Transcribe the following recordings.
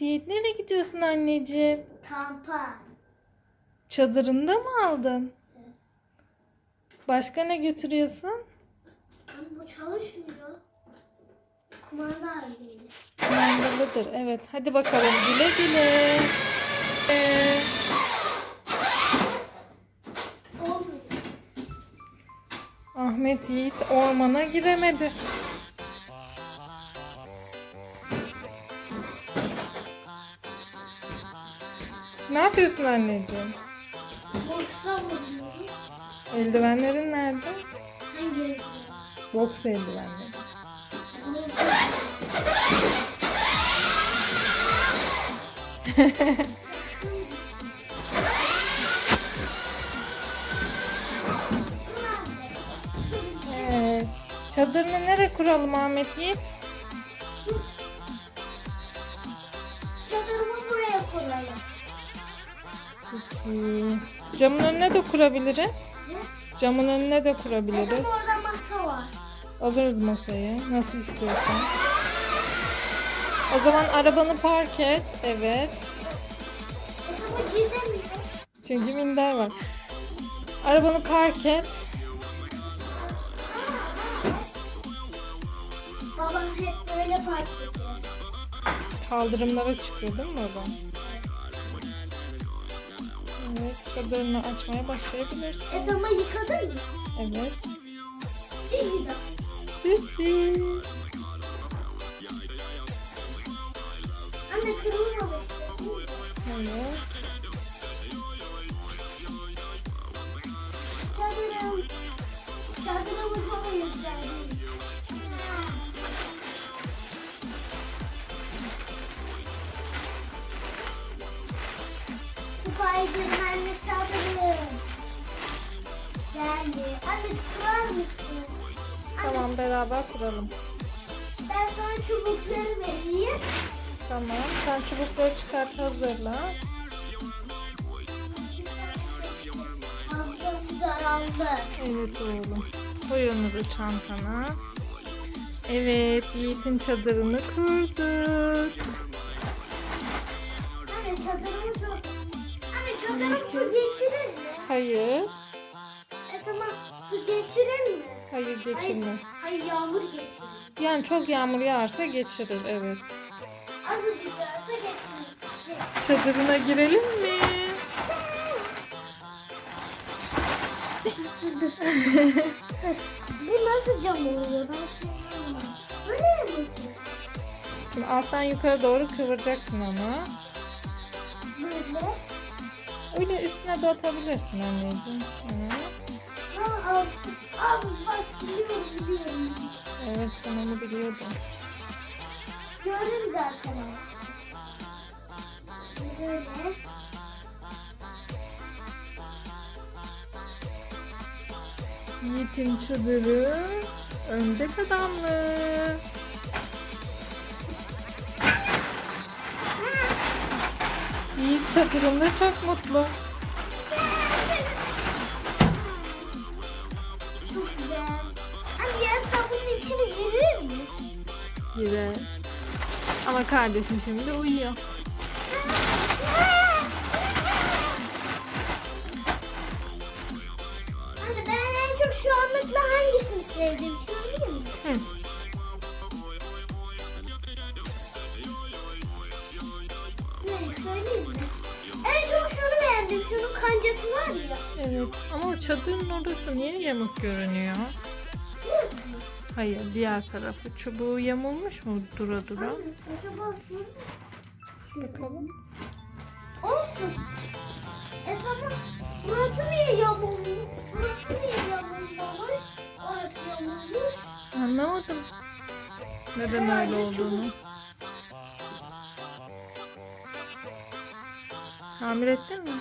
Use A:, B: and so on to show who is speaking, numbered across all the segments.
A: Yiğit nereye gidiyorsun anneciğim?
B: Kampa.
A: Çadırında mı aldın? Başka ne götürüyorsun?
B: Ama bu çalışmıyor. Kumanda halinde.
A: Kumandalıdır. Evet. Hadi bakalım güle güle. Ee. Ahmet Yiğit ormana giremedi. Ne yapıyorsun anneciğim?
B: Boksa vuruyorum.
A: Eldivenlerin nerede?
B: Hangi?
A: Boks eldivenleri. Evet. Çadırını nereye kuralım Ahmet Yiğit? Peki. Camın önüne de kurabiliriz.
B: Ne?
A: Camın önüne de kurabiliriz.
B: orada masa var.
A: Alırız masayı. Nasıl istiyorsan. O zaman arabanı park et. Evet.
B: Ama gidemiyor.
A: Çünkü minder var. Arabanı park et.
B: Babam hep böyle park ediyor.
A: Kaldırımlara çıkıyor değil mi oradan? Çadırını açmaya başlayabilirsin.
B: Et ama yıkadın mı?
A: Evet. Sisi.
B: Anne kırılmamış.
A: Evet.
B: Çadırım. Çadırımı çok yükseldim. Spiderman'li
A: Tamam beraber kuralım.
B: ben sana çubukları vereyim.
A: Tamam. Sen çubukları çıkart hazırla.
B: Fazlası zararlı.
A: Evet oğlum. Koy onu da çantana. Evet, Yiğit'in çadırını kurduk.
B: Anne çadırımı su... Anne çadırım su geçirir mi?
A: Hayır,
B: E tamam geçirir mi?
A: hayır geçirmez.
B: Hayır yağmur geçirir.
A: Yani çok yağmur yağarsa geçirir, evet.
B: Azıcık yağarsa geçirir.
A: Çadırına girelim mi?
B: Bu nasıl cam oluyor? Böyle mi?
A: Şimdi alttan yukarı doğru kıvıracaksın onu.
B: Böyle.
A: Öyle üstüne de atabilirsin anneciğim. Evet. Evet, sen onu biliyordun.
B: Gördüm zaten o. Böyle.
A: Yiğit'in çadırı örümcek adamlı. Yiğit çadırında çok mutlu.
B: Girer.
A: Ama kardeşim şimdi uyuyor.
B: Anne ben en çok şu anlıkla hangisini sevdim söyleyeyim mi?
A: Hı.
B: Ne söyleyeyim mi? En çok şunu beğendim. Şunun kancası var ya.
A: Evet ama o çadırın orası niye yamuk görünüyor? Hayır diğer tarafı. Çubuğu yamulmuş mu dura dura? Bakalım.
B: Olsun. E tamam. Burası niye yamulmuş? Burası niye yamulmamış? Orası yamulmuş.
A: Anlamadım. Neden öyle olduğunu. Tamir ettin mi?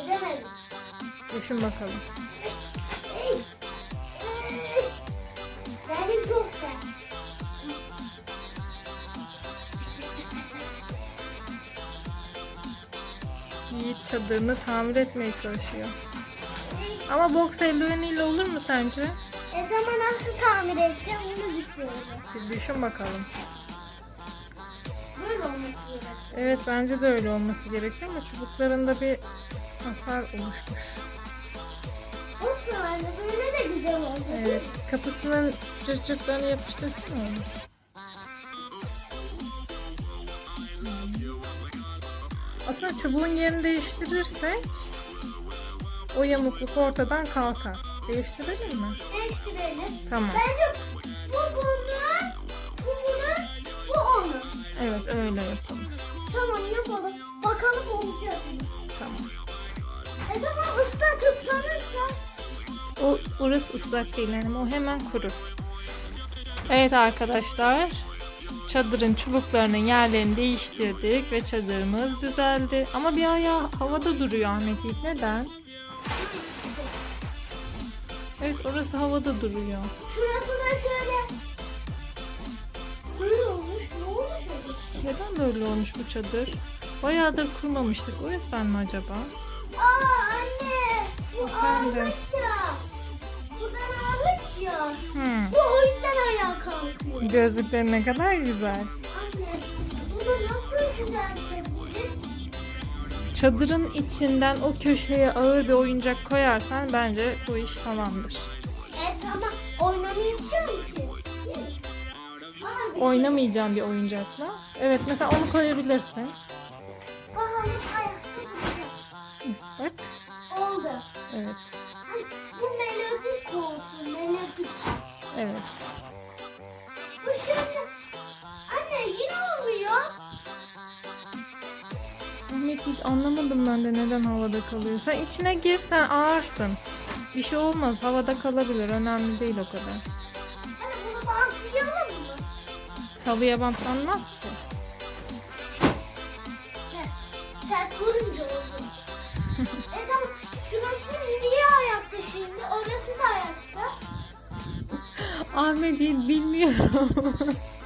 B: Edemedim.
A: Düşün bakalım.
B: Benim çok sen.
A: Yiğit çadırını tamir etmeye çalışıyor. Ama boks eldiveniyle olur mu sence?
B: E zaman nasıl tamir edeceğim onu söyle.
A: Bir düşün bakalım.
B: Böyle olmuş. gerek.
A: Evet bence de öyle olması gerekiyor ama çubuklarında bir hasar oluşmuş. Kapısının cırt cırtlarını yapıştırsana onu. Aslında çubuğun yerini değiştirirsek o yamukluk ortadan kalkar. Değiştirelim mi?
B: Değiştirelim.
A: Tamam.
B: Bence bu bunun, bu bunun, bu onun.
A: Evet öyle yapalım.
B: Tamam yapalım. Bakalım olacak mı?
A: Tamam.
B: E tamam ıslak ıslanırsa.
A: O orası ıslak değil yani o hemen kurur. Evet arkadaşlar. Çadırın çubuklarının yerlerini değiştirdik ve çadırımız düzeldi. Ama bir ayağı havada duruyor Ahmet Yiğit. Neden? Evet orası havada duruyor.
B: Şurası da şöyle. Böyle olmuş. Ne olmuş öyle?
A: Neden böyle olmuş bu çadır? Bayağıdır kurmamıştık. O yüzden mi acaba?
B: Aa anne. Bu
A: Efendim?
B: Buradan
A: Hmm.
B: Bu o yüzden ayağa kalkıyor.
A: Gözlükleri ne kadar güzel.
B: Anne bunu nasıl düzeltebiliriz?
A: Çadırın içinden o köşeye ağır bir oyuncak koyarsan bence bu iş tamamdır.
B: Evet ama oynamayacağım ki.
A: Oynamayacağım bir oyuncakla. Evet mesela onu koyabilirsin. Bak.
B: Oldu.
A: Evet. Anlamadım ben de neden havada kalıyor. Sen içine gir sen ağırsın. Bir şey olmaz havada kalabilir önemli değil o kadar.
B: Anne bunu bantlayalım mı?
A: Halıya bantlanmaz ki.
B: Sen, vurunca oldu. e tamam. Şurası niye ayakta şimdi? Orası da ayakta.
A: Ahmet bilmiyorum.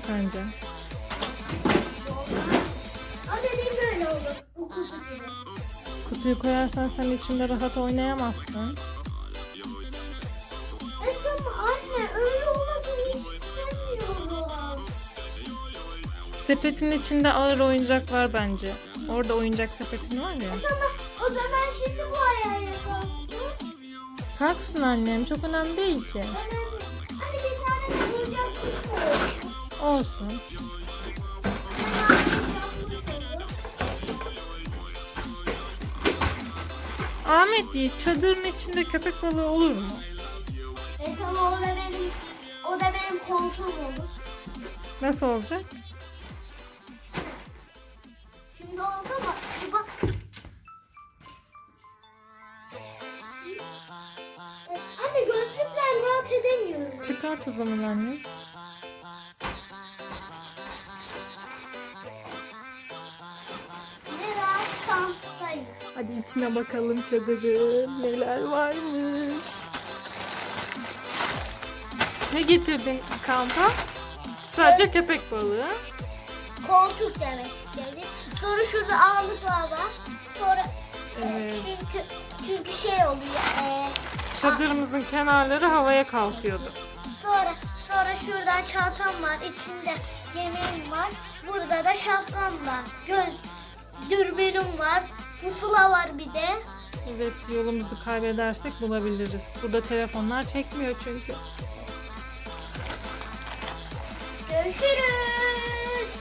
A: mı sence?
B: Abi değil böyle olur. Bu kutu gibi.
A: Kutuyu koyarsan sen içinde rahat oynayamazsın.
B: E tamam anne öyle olmasını hiç istemiyorum.
A: Sepetin içinde ağır oyuncak var bence. Orada oyuncak sepetin var ya.
B: Tamam o zaman şimdi bu ayağa yapalım.
A: Kalksın annem çok önemli değil ki.
B: Önemli. Hani bir tane oyuncak kutu olsun.
A: Ahmet Yiğit çadırın içinde köpek balığı olur mu?
B: E tamam o da benim o da benim komşum olur.
A: Nasıl olacak?
B: Şimdi oldu ama bir bak. E, Anne gözlükler rahat edemiyorum.
A: Çıkart o zaman anne. Hadi içine bakalım çadırın. Neler varmış. Ne getirdin kampa? Sadece köpek balığı.
B: Koltuk demek istedim. Sonra şurada ağırlıklar var. Sonra
A: Evet.
B: çünkü çünkü şey oluyor. E,
A: Çadırımızın kenarları havaya kalkıyordu.
B: sonra sonra şuradan çantam var. İçinde yemeğim var. Burada da şapkam var. Göz dürbünüm var. Pusula var bir de.
A: Evet yolumuzu kaybedersek bulabiliriz. Burada telefonlar çekmiyor çünkü.
B: Görüşürüz.